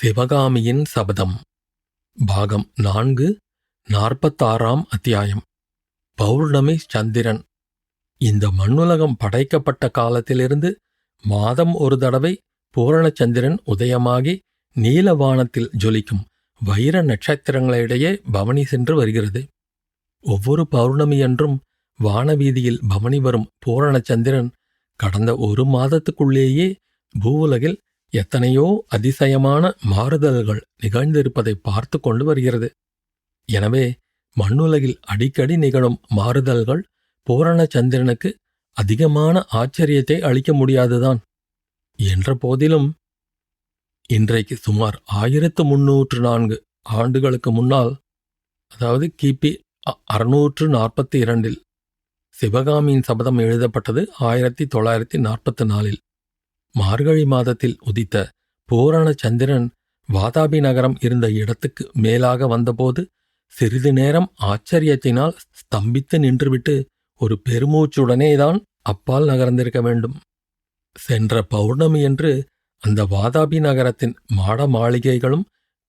சிவகாமியின் சபதம். பாகம் நான்கு நாற்பத்தாறாம் அத்தியாயம். பௌர்ணமி சந்திரன். இந்த மண்ணுலகம் படைக்கப்பட்ட காலத்திலிருந்து மாதம் ஒரு தடவை பூரணச்சந்திரன் உதயமாகி நீலவானத்தில் ஜொலிக்கும் வைர நட்சத்திரங்களிடையே பவனி சென்று வருகிறது. ஒவ்வொரு பௌர்ணமியன்றும் வானவீதியில் பவனி வரும் பூரணச்சந்திரன் கடந்த ஒரு மாதத்துக்குள்ளேயே பூவுலகில் எத்தனையோ அதிசயமான மாறுதல்கள் நிகழ்ந்திருப்பதை பார்த்து கொண்டு வருகிறது. எனவே மண்ணுலகில் அடிக்கடி நிகழும் மாறுதல்கள் பூரண சந்திரனுக்கு அதிகமான ஆச்சரியத்தை அளிக்க முடியாதுதான். என்ற போதிலும் இன்றைக்கு சுமார் ஆயிரத்து முன்னூற்று நான்கு ஆண்டுகளுக்கு முன்னால் அதாவது கிபி அ- அறுநூற்று நாற்பத்தி இரண்டில் சிவகாமியின் சபதம் எழுதப்பட்டது ஆயிரத்தி தொள்ளாயிரத்தி நாற்பத்தி நாலில். மார்கழி மாதத்தில் உதித்த பூரண சந்திரன் வாதாபி நகரம் இருந்த இடத்துக்கு மேலாக வந்தபோது சிறிது நேரம் ஆச்சரியத்தினால் ஸ்தம்பித்து நின்றுவிட்டு ஒரு பெருமூச்சுடனேதான் அப்பால் நகர்ந்திருக்க வேண்டும். சென்ற பௌர்ணமியன்று அந்த வாதாபி நகரத்தின் மாட மாளிகைகளும்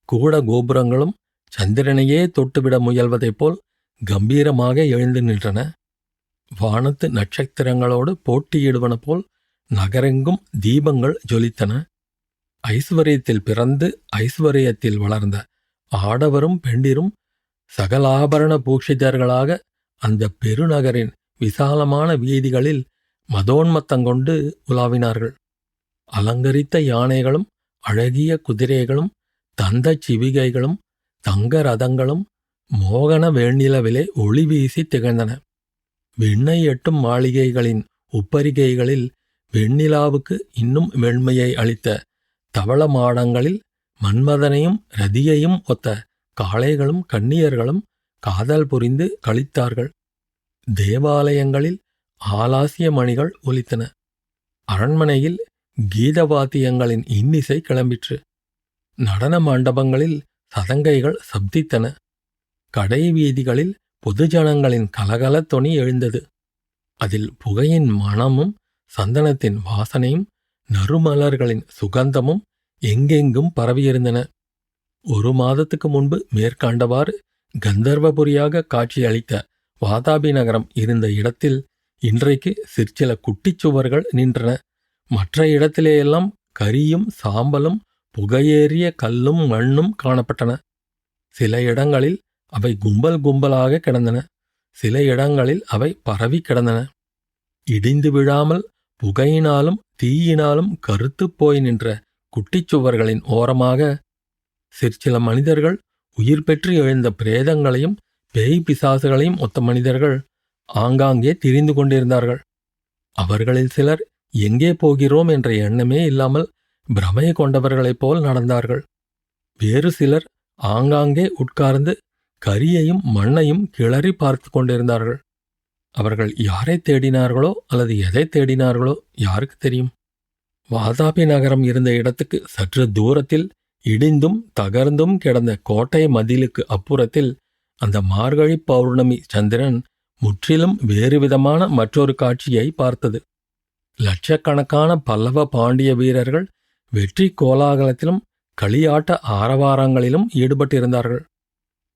கூட கோபுரங்களும் சந்திரனையே தொட்டுவிட முயல்வதைப் போல் கம்பீரமாக எழுந்து நின்றன. வானத்து நட்சத்திரங்களோடு போட்டியிடுவன போல் நகரெங்கும் தீபங்கள் ஜொலித்தன. ஐஸ்வர்யத்தில் பிறந்து ஐஸ்வர்யத்தில் வளர்ந்த ஆடவரும் பெண்டிரும் சகலாபரண பூஷிதர்களாக அந்த பெருநகரின் விசாலமான வீதிகளில் மதோன்மத்தங்கொண்டு உலாவினார்கள். அலங்கரித்த யானைகளும் அழகிய குதிரைகளும் தந்தச் சிவிகைகளும் தங்க ரதங்களும் மோகன வெண்ணிலவிலே ஒளி வீசி திகழ்ந்தன. விண்ணை எட்டும் மாளிகைகளின் உப்பரிகைகளில் வெண்ணிலாவுக்கு இன்னும் வெண்மையை அளித்த தவள மாடங்களில் மன்மதனையும் ரதியையும் ஒத்த காளைகளும் கன்னியர்களும் காதல் புரிந்து கழித்தார்கள் தேவாலயங்களில் ஆலாசிய மணிகள் ஒலித்தன. அரண்மனையில் கீதவாத்தியங்களின் இன்னிசை கிளம்பிற்று. நடன மண்டபங்களில் சதங்கைகள் சப்தித்தன. கடை வீதிகளில் பொதுஜனங்களின் கலகலத் தொனி எழுந்தது. அதில் புகையின் மணமும் சந்தனத்தின் வாசனையும் நறுமலர்களின் சுகந்தமும் எங்கெங்கும் பரவியிருந்தன. ஒரு மாதத்துக்கு முன்பு மேற்காண்டவாறு கந்தர்வபுரியாக காட்சியளித்த வாதாபி நகரம் இருந்த இடத்தில் இன்றைக்கு சிற்சில குட்டிச் சுவர்கள் நின்றன. மற்ற இடத்திலேயெல்லாம் கரியும் சாம்பலும் புகையேறிய கல்லும் மண்ணும் காணப்பட்டன. சில இடங்களில் அவை கும்பல் கும்பலாக கிடந்தன. சில இடங்களில் அவை பரவி கிடந்தன. இடிந்து விழாமல் புகையினாலும் தீயினாலும் கருத்துப் போய் நின்ற குட்டிச் சுவர்களின் ஓரமாக சிற்சில மனிதர்கள் உயிர் பெற்று எழுந்த பிரேதங்களையும் பேய் பிசாசுகளையும் ஒத்த மனிதர்கள் ஆங்காங்கே திரிந்து கொண்டிருந்தார்கள். அவர்களில் சிலர் எங்கே போகிறோம் என்ற எண்ணமே இல்லாமல் பிரமை கொண்டவர்களைப் போல் நடந்தார்கள். வேறு சிலர் ஆங்காங்கே உட்கார்ந்து கரியையும் மண்ணையும் கிளறி பார்த்து கொண்டிருந்தார்கள். அவர்கள் யாரை தேடினார்களோ அல்லது எதை தேடினார்களோ யாருக்கு தெரியும்? வாதாபி நகரம் இருந்த இடத்துக்கு சற்று தூரத்தில் இடிந்தும் தகர்ந்தும் கிடந்த கோட்டை மதிலுக்கு அப்புறத்தில் அந்த மார்கழி பௌர்ணமி சந்திரன் முற்றிலும் வேறுவிதமான மற்றொரு காட்சியை பார்த்தது. லட்சக்கணக்கான பல்லவ பாண்டிய வீரர்கள் வெற்றி கோலாகலத்திலும் களியாட்ட ஆரவாரங்களிலும் ஈடுபட்டிருந்தார்கள்.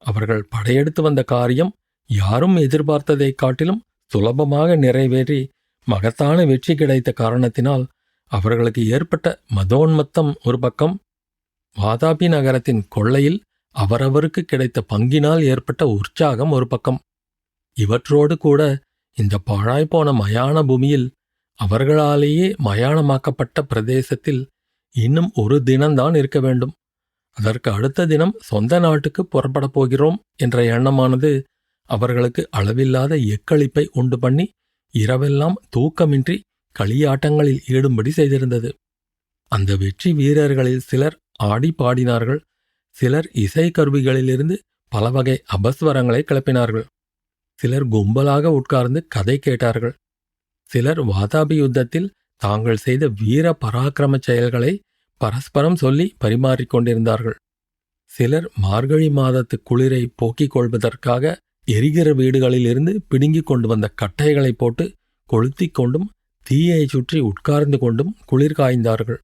அவர்கள் படையெடுத்து வந்த காரியம் யாரும் எதிர்பார்த்ததைக் காட்டிலும் சுலபமாக நிறைவேறி மகத்தான வெற்றி கிடைத்த காரணத்தினால் அவர்களுக்கு ஏற்பட்ட மதோன்மத்தம் ஒரு பக்கம் வாதாபி நகரத்தின் கொள்ளையில் அவரவருக்கு கிடைத்த பங்கினால் ஏற்பட்ட உற்சாகம் ஒரு பக்கம். இவற்றோடு கூட இந்த பாழாய்ப்போன மயான பூமியில் அவர்களாலேயே மயானமாக்கப்பட்ட பிரதேசத்தில் இன்னும் ஒரு தினம்தான் இருக்க வேண்டும். அதற்கு அடுத்த தினம் சொந்த நாட்டுக்கு புறப்படப் போகிறோம் என்ற எண்ணமானது அவர்களுக்கு அளவில்லாத எக்களிப்பை உண்டு பண்ணி இரவெல்லாம் தூக்கமின்றி களியாட்டங்களில் ஈடும்படி செய்திருந்தது. அந்த வெற்றி வீரர்களில் சிலர் ஆடி பாடினார்கள் சிலர் இசை கருவிகளிலிருந்து பலவகை அபஸ்வரங்களை கிளப்பினார்கள். சிலர் கும்பலாக உட்கார்ந்து கதை கேட்டார்கள். சிலர் வாதாபி யுத்தத்தில் தாங்கள் செய்த வீர பராக்கிரம செயல்களை பரஸ்பரம் சொல்லி பரிமாறிக் கொண்டிருந்தார்கள். சிலர் மார்கழி மாதத்து குளிரை போக்கிக் கொள்வதற்காக எரிகிற வீடுகளிலிருந்து பிடுங்கி கொண்டு வந்த கட்டைகளை போட்டு கொளுத்திக் கொண்டும் தீயை சுற்றி உட்கார்ந்து கொண்டும் குளிர் காய்ந்தார்கள்.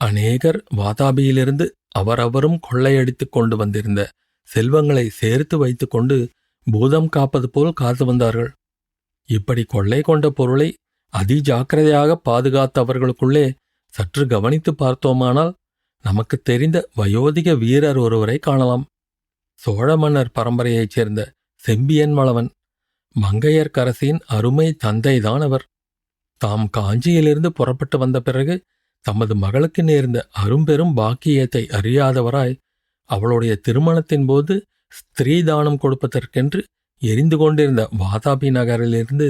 அநேகர் வாதாபியிலிருந்து அவரவரும் கொள்ளையடித்துக் கொண்டு வந்திருந்த செல்வங்களை சேர்த்து வைத்துக்கொண்டு பூதம் காப்பது போல் காத்து வந்தார்கள். இப்படி கொள்ளை கொண்ட பொருளை அதிஜாக்கிரதையாக பாதுகாத்தவர்களுக்குள்ளே சற்று கவனித்து பார்த்தோமானால் நமக்கு தெரிந்த வயோதிக வீரர் ஒருவரை காணலாம். சோழ மன்னர் பரம்பரையைச் சேர்ந்த செம்பியன்மளவன் மங்கையர்க்கரசியின் அருமை தந்தைதான் அவர். தாம் காஞ்சியிலிருந்து புறப்பட்டு வந்த பிறகு தமது மகளுக்கு நேர்ந்த அரும்பெரும் பாக்கியத்தை அறியாதவராய் அவளுடைய திருமணத்தின் போது ஸ்திரீதானம் கொடுப்பதற்கென்று எரிந்து கொண்டிருந்த வாதாபி நகரிலிருந்து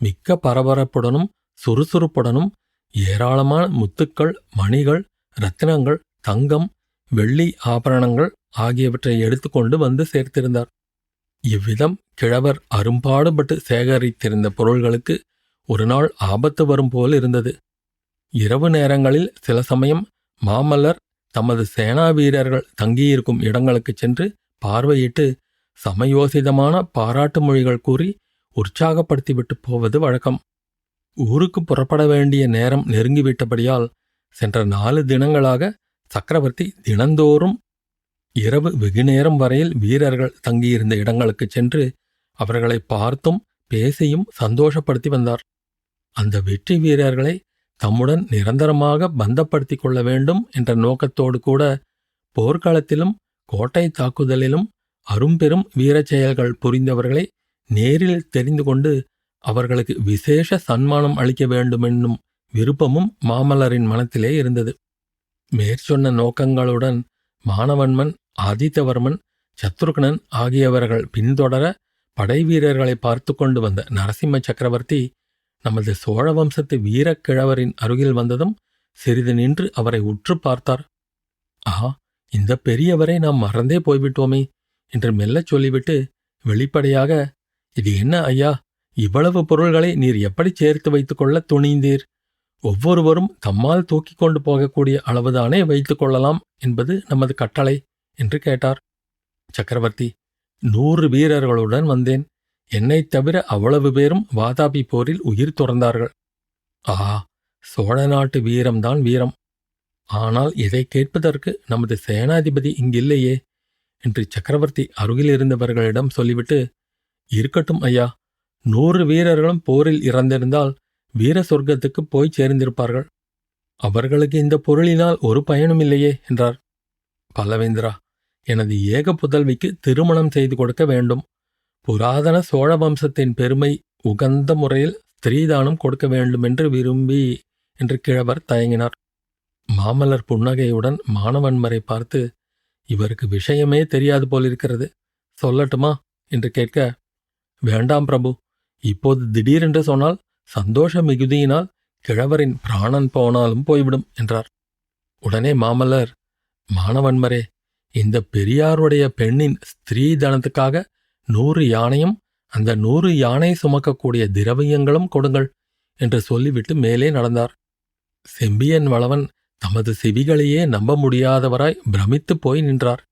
மிக்க பரபரப்புடனும் சுறுசுறுப்புடனும் ஏராளமான முத்துக்கள் மணிகள் ரத்தினங்கள் தங்கம் வெள்ளி ஆபரணங்கள் ஆகியவற்றை எடுத்துக்கொண்டு வந்து சேர்த்திருந்தார். இவ்விதம் கிழவர் அரும்பாடுபட்டு சேகரித்திருந்த பொருள்களுக்கு ஒரு நாள் ஆபத்து வரும் போல் இருந்தது. இரவு நேரங்களில் சில சமயம் மாமல்லர் தமது சேனா வீரர்கள் தங்கியிருக்கும் இடங்களுக்குச் சென்று பார்வையிட்டு சமயோசிதமான பாராட்டு மொழிகள் கூறி உற்சாகப்படுத்திவிட்டு போவது வழக்கம். ஊருக்கு புறப்பட வேண்டிய நேரம் நெருங்கிவிட்டபடியால் சென்ற நாலு தினங்களாக சக்கரவர்த்தி தினந்தோறும் இரவு வெகுநேரம் வரையில் வீரர்கள் தங்கியிருந்த இடங்களுக்குச் சென்று அவர்களை பார்த்தும் பேசியும் சந்தோஷப்படுத்தி வந்தார். அந்த வெற்றி வீரர்களை தம்முடன் நிரந்தரமாக பந்தப்படுத்திக் கொள்ள வேண்டும் என்ற நோக்கத்தோடு கூட போர்க்களத்திலும் கோட்டை தாக்குதலிலும் அரும்பெரும் வீரச் செயல்கள் புரிந்தவர்களை நேரில் தெரிந்து கொண்டு அவர்களுக்கு விசேஷ சன்மானம் அளிக்க வேண்டுமென்னும் விருப்பமும் மாமல்லரின் மனத்திலே இருந்தது. மேற்சொன்ன நோக்கங்களுடன் மானவன்மன் ஆதித்தவர்மன் சத்ருக்னன் ஆகியவர்கள் பின்தொடர படை வீரர்களை பார்த்து கொண்டு வந்த நரசிம்ம சக்கரவர்த்தி நமது சோழ வம்சத்து வீரக்கிழவரின் அருகில் வந்ததும் சிறிது நின்று அவரை உற்று பார்த்தார். ஆ இந்த பெரியவரை நாம் மறந்தே போய்விட்டோமே என்று மெல்லச் சொல்லிவிட்டு வெளிப்படையாக இது என்ன ஐயா இவ்வளவு பொருள்களை நீர் எப்படி சேர்த்து வைத்துக்கொள்ள துணிந்தீர்? ஒவ்வொருவரும் தம்மால் தூக்கி கொண்டு போகக்கூடிய அளவுதானே வைத்துக் கொள்ளலாம் என்பது நமது கட்டளை என்று கேட்டார். சக்கரவர்த்தி நூறு வீரர்களுடன் வந்தேன். என்னைத் தவிர அவ்வளவு பேரும் வாதாபி போரில் உயிர் துறந்தார்கள். ஆ சோழ நாட்டு வீரம்தான் வீரம். ஆனால் இதை கேட்பதற்கு நமது சேனாதிபதி இங்கில்லையே என்று சக்கரவர்த்தி அருகில் இருந்தவர்களிடம் சொல்லிவிட்டு இருக்கட்டும் ஐயா நூறு வீரர்களும் போரில் இறந்திருந்தால் வீர சொர்க்கத்துக்கு போய் சேர்ந்திருப்பார்கள். அவர்களுக்கு இந்த பொருளினால் ஒரு பயனும் இல்லையே என்றார். பல்லவேந்திரா எனது ஏக புதல்விக்கு திருமணம் செய்து கொடுக்க வேண்டும். புராதன சோழ வம்சத்தின் பெருமை உகந்த முறையில் ஸ்திரீதானம் கொடுக்க வேண்டுமென்று விரும்பி என்று கிழவர் தயங்கினார். மாமலர் புன்னகையுடன் மாணவன்மரை பார்த்து இவருக்கு விஷயமே தெரியாது போலிருக்கிறது. சொல்லட்டுமா? என்று கேட்க வேண்டாம் பிரபு இப்போது திடீரென்று சொன்னால் சந்தோஷ மிகுதியினால் கிழவரின் பிராணன் போனாலும் போய்விடும் என்றார். உடனே மாமல்லர் மாணவன்மரே இந்த பெரியாருடைய பெண்ணின் ஸ்திரீதனத்துக்காக நூறு யானையும் அந்த நூறு யானை சுமக்கக்கூடிய திரவியங்களும் கொடுங்கள் என்று சொல்லிவிட்டு மேலே நடந்தார். செம்பியன் வளவன் தமது செவிகளையே நம்ப முடியாதவராய் பிரமித்துப் போய் நின்றார்.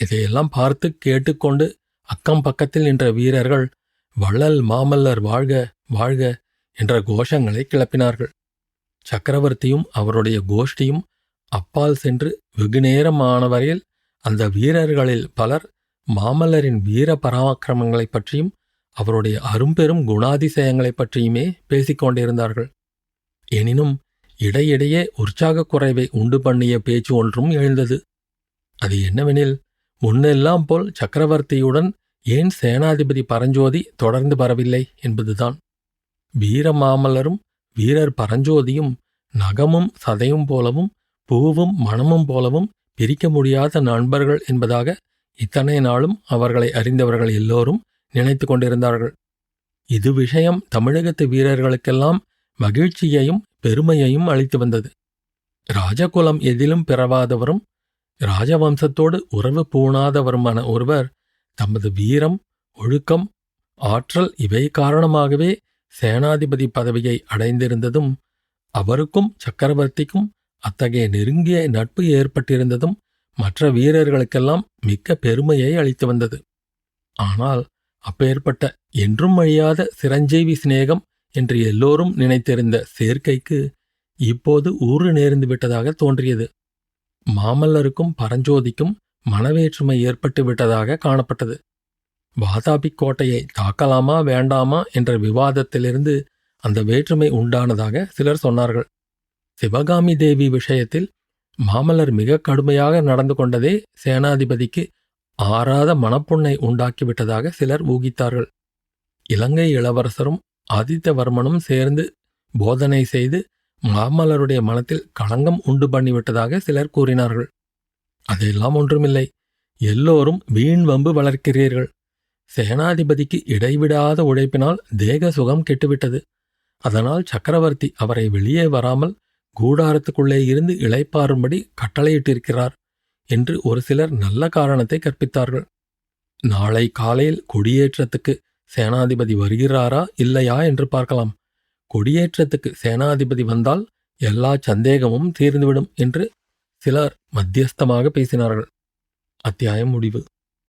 இதையெல்லாம் பார்த்து கேட்டுக்கொண்டு அக்கம் பக்கத்தில் நின்ற வீரர்கள் வள்ளல் மாமல்லர் வாழ்க வாழ்க என்ற கோஷங்களை கிளப்பினார்கள். சக்கரவர்த்தியும் அவருடைய கோஷ்டியும் அப்பால் சென்று வெகுநேரம் வரையில் அந்த வீரர்களில் பலர் மாமல்லரின் வீர பராக்கிரமங்களைப் பற்றியும் அவருடைய அரும்பெரும் குணாதிசயங்களைப் பற்றியுமே பேசிக்கொண்டிருந்தார்கள் எனினும் இடையிடையே உற்சாகக் குறைவை உண்டு பண்ணிய பேச்சு ஒன்றும் எழுந்தது. அது என்னவெனில் முன்னெல்லாம் போல் சக்கரவர்த்தியுடன் ஏன் சேனாதிபதி பரஞ்சோதி தொடர்ந்து வரவில்லை என்பதுதான். வீரமாமலரும் வீரர் பரஞ்சோதியும் நகமும் சதையும் போலவும் பூவும் மணமும் போலவும் பிரிக்க முடியாத நண்பர்கள் என்பதாக இத்தனை நாளும் அவர்களை அறிந்தவர்கள் எல்லோரும் நினைத்து கொண்டிருந்தார்கள். இது விஷயம் தமிழகத்து வீரர்களுக்கெல்லாம் மகிழ்ச்சியையும் பெருமையையும் அளித்து வந்தது. ராஜகுலம் எதிலும் பிறவாதவரும் ராஜவம்சத்தோடு உறவு பூணாதவருமான ஒருவர் தமது வீரம் ஒழுக்கம் ஆற்றல் இவை காரணமாகவே சேனாதிபதி பதவியை அடைந்திருந்ததும் அவருக்கும் சக்கரவர்த்திக்கும் அத்தகைய நெருங்கிய நட்பு ஏற்பட்டிருந்ததும் மற்ற வீரர்களுக்கெல்லாம் மிக்க பெருமையை அளித்து வந்தது. ஆனால் அப்பேற்பட்ட என்றும் அழியாத சிரஞ்சீவி சிநேகம் என்று எல்லோரும் நினைத்திருந்த சேர்க்கைக்கு இப்போது ஊறு நேர்ந்து விட்டதாக தோன்றியது. மாமல்லருக்கும் பரஞ்சோதிக்கும் மனவேற்றுமை ஏற்பட்டு விட்டதாக காணப்பட்டது. வாதாபி கோட்டையை தாக்கலாமா வேண்டாமா என்ற விவாதத்திலிருந்து அந்த வேற்றுமை உண்டானதாக சிலர் சொன்னார்கள். சிவகாமி தேவி விஷயத்தில் மாமல்லர் மிக கடுமையாக நடந்து கொண்டதே சேனாதிபதிக்கு ஆறாத மனப்புண்ணை உண்டாக்கிவிட்டதாக சிலர் ஊகித்தார்கள். இலங்கை இளவரசரும் ஆதித்தவர்மனும் சேர்ந்து போதனை செய்து மாமல்லருடைய மனத்தில் களங்கம் உண்டு பண்ணிவிட்டதாக சிலர் கூறினார்கள். அதெல்லாம் ஒன்றுமில்லை. எல்லோரும் வீண் வம்பு வளர்க்கிறீர்கள். சேனாதிபதிக்கு இடைவிடாத உழைப்பினால் தேக சுகம் கெட்டுவிட்டது. அதனால் சக்கரவர்த்தி அவரை வெளியே வராமல் கூடாரத்துக்குள்ளே இருந்து இளைப்பாறும்படி கட்டளையிட்டிருக்கிறார் என்று ஒரு சிலர் நல்ல காரணத்தை கற்பித்தார்கள். நாளை காலையில் கொடியேற்றத்துக்கு சேனாதிபதி வருகிறாரா இல்லையா என்று பார்க்கலாம். கொடியேற்றத்துக்கு சேனாதிபதி வந்தால் எல்லா சந்தேகமும் தீர்ந்துவிடும் என்று சிலர் மத்தியஸ்தமாக பேசினார்கள். அத்தியாயம் முடிவு.